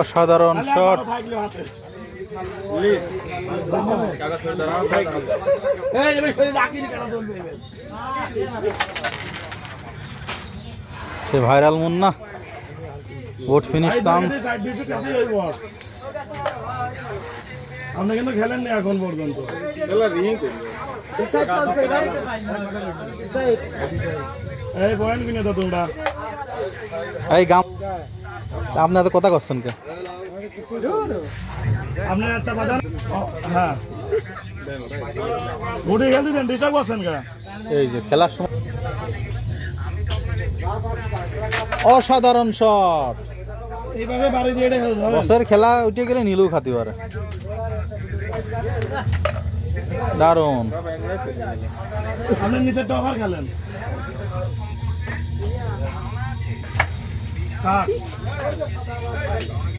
অসাধারণ শট? সে viral Munna boat finish chance. আপনি কিন্তু খেলেননি এখন পর্যন্ত এই পয়েন্ট কিনে তো তোমরা এই গাম আপনি এত কথা করছেন কে? আপনি বাজান হ্যাঁ। ঘুরে খেলতে দেন ডিস্টার্ব করছেন কে এই যে খেলার সময় অসাধারণ শট। এইভাবে বাড়ি দিয়ে এটা খেলতে হবে। বছর খেলা উঠে গেলে নীলু খাতি পারে। দারুণ। আপনি খেলেন। Tá.